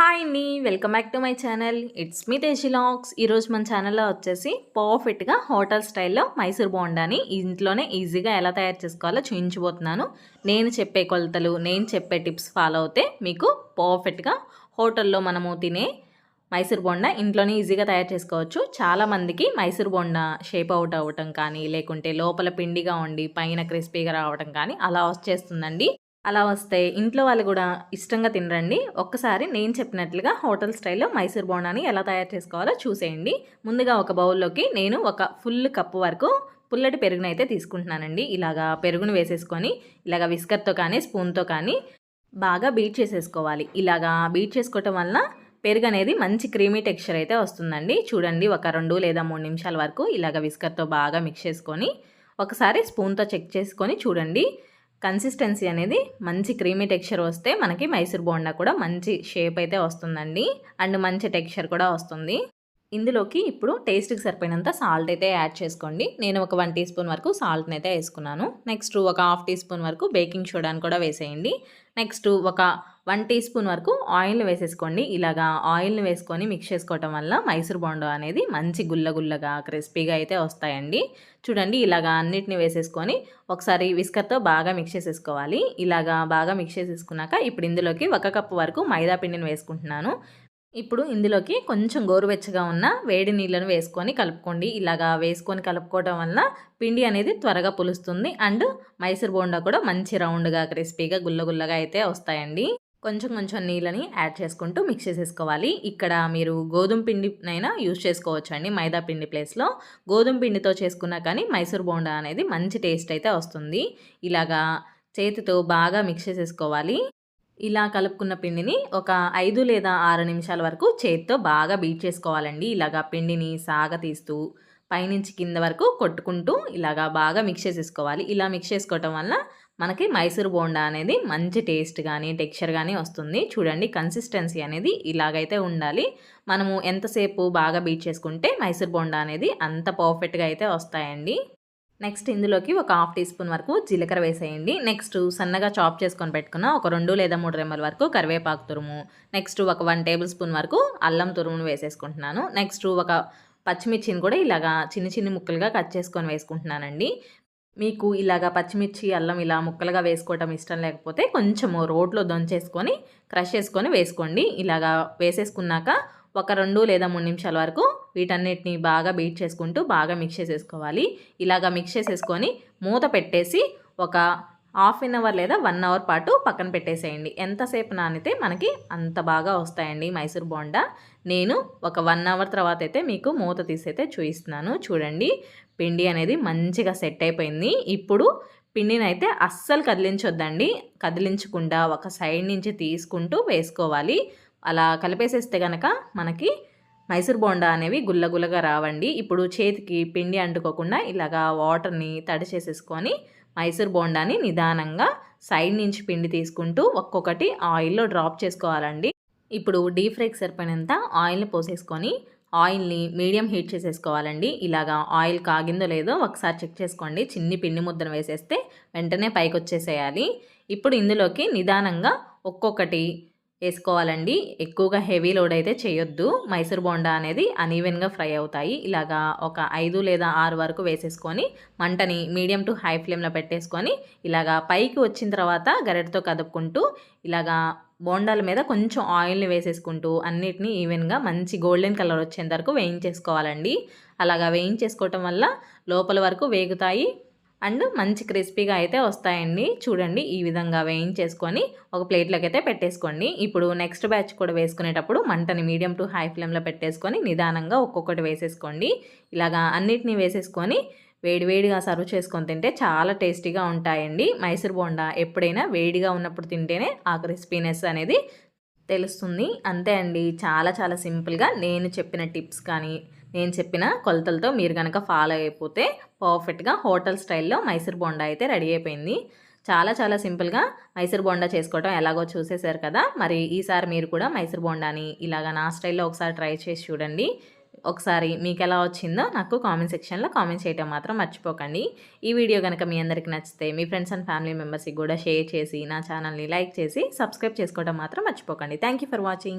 Hi అండి welcome back to my channel. It's me logs ఈరోజు మన ఛానల్లో వచ్చేసి పర్ఫెక్ట్గా హోటల్ స్టైల్లో మైసూర్ బోండాని ఇంట్లోనే ఈజీగా ఎలా తయారు చేసుకోవాలో చూపించబోతున్నాను నేను చెప్పే కొలతలు నేను చెప్పే టిప్స్ ఫాలో అవుతే మీకు పర్ఫెక్ట్గా హోటల్లో మనము తినే మైసూర్ బోండా ఇంట్లోనే ఈజీగా తయారు చేసుకోవచ్చు. చాలామందికి మైసూర్ బోండా షేప్ అవుట్ అవ్వటం కానీ లేకుంటే లోపల పిండిగా ఉండి పైన క్రిస్పీగా రావటం కానీ అలా వచ్చేస్తుందండి అలా వస్తే ఇంట్లో వాళ్ళు కూడా ఇష్టంగా తినరండి. ఒక్కసారి నేను చెప్పినట్లుగా హోటల్ స్టైల్లో మైసూర్ బోండాని ఎలా తయారు చేసుకోవాలో చూసేయండి. ముందుగా ఒక బౌల్లోకి నేను ఒక ఫుల్ కప్పు వరకు పుల్లటి పెరుగును అయితే తీసుకుంటున్నానండి. ఇలాగా పెరుగును వేసేసుకొని ఇలాగ విస్కర్తో కానీ స్పూన్తో కానీ బాగా బీట్ చేసేసుకోవాలి. ఇలాగా బీట్ చేసుకోవటం వలన పెరుగు అనేది మంచి క్రీమీ టెక్స్చర్ అయితే వస్తుందండి. చూడండి ఒక రెండు లేదా మూడు నిమిషాల వరకు ఇలాగ విస్కర్తో బాగా మిక్స్ చేసుకొని ఒకసారి స్పూన్తో చెక్ చేసుకొని చూడండి. కన్సిస్టెన్సీ అనేది మంచి క్రీమీ టెక్స్చర్ వస్తే మనకి మైసూర్ బోండా కూడా మంచి షేప్ అయితే వస్తుందండి. అండ్ మంచి టెక్స్చర్ కూడా వస్తుంది. ఇందులోకి ఇప్పుడు టేస్ట్కి సరిపోయినంత సాల్ట్ అయితే యాడ్ చేసుకోండి. నేను ఒక వన్ టీ స్పూన్ వరకు సాల్ట్ని అయితే వేసుకున్నాను. నెక్స్ట్ ఒక హాఫ్ టీ స్పూన్ వరకు బేకింగ్ సోడాని కూడా వేసేయండి. నెక్స్ట్ ఒక వన్ టీ స్పూన్ వరకు ఆయిల్ని వేసేసుకోండి. ఇలాగా ఆయిల్ని వేసుకొని మిక్స్ చేసుకోవటం వల్ల మైసూర్ బోండా అనేది మంచి గుల్లగుల్లగా క్రిస్పీగా అయితే వస్తాయండి. చూడండి ఇలాగా అన్నిటిని వేసేసుకొని ఒకసారి విస్కర్తో బాగా మిక్స్ చేసేసుకోవాలి. ఇలాగా బాగా మిక్స్ చేసేసుకున్నాక ఇప్పుడు ఇందులోకి ఒక కప్పు వరకు మైదా పిండిని వేసుకుంటున్నాను. ఇప్పుడు ఇందులోకి కొంచెం గోరువెచ్చగా ఉన్న వేడి నీళ్ళను వేసుకొని కలుపుకోండి. ఇలాగా వేసుకొని కలుపుకోవడం వల్ల పిండి అనేది త్వరగా పులుస్తుంది అండ్ మైసూర్ బోండా కూడా మంచి రౌండ్గా క్రిస్పీగా గుల్లగుల్లగా అయితే వస్తాయండి. కొంచెం కొంచెం నీళ్ళని యాడ్ చేసుకుంటూ మిక్స్ చేసేసుకోవాలి. ఇక్కడ మీరు గోధుమ పిండినైనా యూజ్ చేసుకోవచ్చు అండి మైదా పిండి ప్లేస్లో. గోధుమ పిండితో చేసుకున్నా కానీ మైసూర్ బోండా అనేది మంచి టేస్ట్ అయితే వస్తుంది. ఇలాగా చేతితో బాగా మిక్స్ చేసేసుకోవాలి. ఇలా కలుపుకున్న పిండిని ఒక ఐదు లేదా ఆరు నిమిషాల వరకు చేతితో బాగా బీట్ చేసుకోవాలండి. ఇలాగా పిండిని సాగ తీస్తూ పైనుంచి కింద వరకు కొట్టుకుంటూ ఇలాగా బాగా మిక్స్ చేసేసుకోవాలి. ఇలా మిక్స్ చేసుకోవటం వల్ల మనకి మైసూర్ బోండా అనేది మంచి టేస్ట్ కానీ టెక్స్చర్ కానీ వస్తుంది. చూడండి కన్సిస్టెన్సీ అనేది ఇలాగైతే ఉండాలి. మనము ఎంతసేపు బాగా బీట్ చేసుకుంటే మైసూర్ బోండా అనేది అంత పర్ఫెక్ట్గా అయితే వస్తాయండి. నెక్స్ట్ ఇందులోకి ఒక హాఫ్ టీ స్పూన్ వరకు జీలకర్ర వేసేయండి. నెక్స్ట్ సన్నగా చాప్ చేసుకొని పెట్టుకున్న ఒక రెండు లేదా మూడు రెమ్మల వరకు కరివేపాకు తురుము. నెక్స్ట్ ఒక వన్ టేబుల్ స్పూన్ వరకు అల్లం తురుమును వేసేసుకుంటున్నాను. నెక్స్ట్ ఒక పచ్చిమిర్చిని కూడా ఇలాగా చిన్న చిన్న ముక్కలుగా కట్ చేసుకొని వేసుకుంటున్నానండి. మీకు ఇలాగా పచ్చిమిర్చి అల్లం ఇలా ముక్కలుగా వేసుకోవటం ఇష్టం లేకపోతే కొంచెము రోట్లో దొంచేసుకొని క్రష్ చేసుకొని వేసుకోండి. ఇలాగా వేసేసుకున్నాక ఒక రెండు లేదా మూడు నిమిషాల వరకు వీటన్నిటిని బాగా బీట్ చేసుకుంటూ బాగా మిక్స్ చేసేసుకోవాలి. ఇలాగా మిక్స్ చేసేసుకొని మూత పెట్టేసి ఒక హాఫ్ అన్ అవర్ లేదా వన్ అవర్ పాటు పక్కన పెట్టేసేయండి. ఎంతసేపు నానితే మనకి అంత బాగా వస్తాయండి మైసూర్ బోండా. నేను ఒక వన్ అవర్ తర్వాత అయితే మీకు మూత తీసైతే చూపిస్తున్నాను. చూడండి పిండి అనేది మంచిగా సెట్ అయిపోయింది. ఇప్పుడు పిండిని అయితే అస్సలు కదిలించొద్దండి. కదిలించకుండా ఒక సైడ్ నుంచి తీసుకుంటూ వేసుకోవాలి. అలా కలిపేసేస్తే కనుక మనకి మైసూర్ బోండా అనేవి గుల్లగుల్లగా రావండి. ఇప్పుడు చేతికి పిండి అంటుకోకుండా ఇలాగా వాటర్ని తడి చేసేసుకొని మైసూర్ బోండాని నిదానంగా సైడ్ నుంచి పిండి తీసుకుంటూ ఒక్కొక్కటి ఆయిల్లో డ్రాప్ చేసుకోవాలండి. ఇప్పుడు డీప్ ఫ్రైకి సరిపోయినంత ఆయిల్ని పోసేసుకొని ఆయిల్ని మీడియం హీట్ చేసేసుకోవాలండి. ఇలాగా ఆయిల్ కాగిందో లేదో ఒకసారి చెక్ చేసుకోండి. చిన్ని పిండి ముద్దను వేసేస్తే వెంటనే పైకి వచ్చేసేయాలి ఇప్పుడు ఇందులోకి నిదానంగా ఒక్కొక్కటి వేసుకోవాలండి. ఎక్కువగా హెవీ లోడ్ అయితే చేయొద్దు. మైసూర్ బోండా అనేది అనీవెన్గా ఫ్రై అవుతాయి. ఇలాగా ఒక ఐదు లేదా ఆరు వరకు వేసేసుకొని మంటని మీడియం టు హై ఫ్లేమ్లో పెట్టేసుకొని ఇలాగా పైకి వచ్చిన తర్వాత గరెటతో కదుపుకుంటూ ఇలాగా బోండాల మీద కొంచెం ఆయిల్ని వేసేసుకుంటూ అన్నిటినీ ఈవెన్గా మంచి గోల్డెన్ కలర్ వచ్చేంత వరకు వేయించేసుకోవాలండి. అలాగా వేయించేసుకోవటం వల్ల లోపల వరకు వేగుతాయి. అండ్ మంచి క్రిస్పీగా అయితే వస్తాయండి. చూడండి ఈ విధంగా వేయించేసుకొని ఒక ప్లేట్లోకి అయితే పెట్టేసుకోండి. ఇప్పుడు నెక్స్ట్ బ్యాచ్ కూడా వేసుకునేటప్పుడు మంటని మీడియం టు హై ఫ్లేమ్లో పెట్టేసుకొని నిదానంగా ఒక్కొక్కటి వేసేసుకోండి. ఇలాగా అన్నిటినీ వేసేసుకొని వేడివేడిగా సర్వ్ చేసుకొని తింటే చాలా టేస్టీగా ఉంటాయండి. మైసూర్ బోండా ఎప్పుడైనా వేడిగా ఉన్నప్పుడు తింటేనే ఆ క్రిస్పీనెస్ అనేది తెలుస్తుంది. అంతే అండి. చాలా చాలా సింపుల్గా నేను చెప్పిన టిప్స్ కానీ నేను చెప్పిన కొలతలతో మీరు కనుక ఫాలో అయిపోతే పర్ఫెక్ట్గా హోటల్ స్టైల్లో మైసూర్ బోండా అయితే రెడీ అయిపోయింది. చాలా చాలా సింపుల్గా మైసూర్ బోండా చేసుకోవటం ఎలాగో చూసేశారు కదా? మరి ఈసారి మీరు కూడా మైసూర్ బోండాని ఇలాగ నా స్టైల్లో ఒకసారి ట్రై చేసి చూడండి. ఒకసారి మీకు ఎలా వచ్చిందో నాకు కామెంట్ సెక్షన్లో కామెంట్ చేయటం మాత్రం మర్చిపోకండి. ఈ వీడియో కనుక మీ అందరికీ నచ్చితే మీ ఫ్రెండ్స్ అండ్ ఫ్యామిలీ మెంబర్స్కి కూడా షేర్ చేసి నా ఛానల్ని లైక్ చేసి సబ్స్క్రైబ్ చేసుకోవడం మాత్రం మర్చిపోకండి. Thank for watching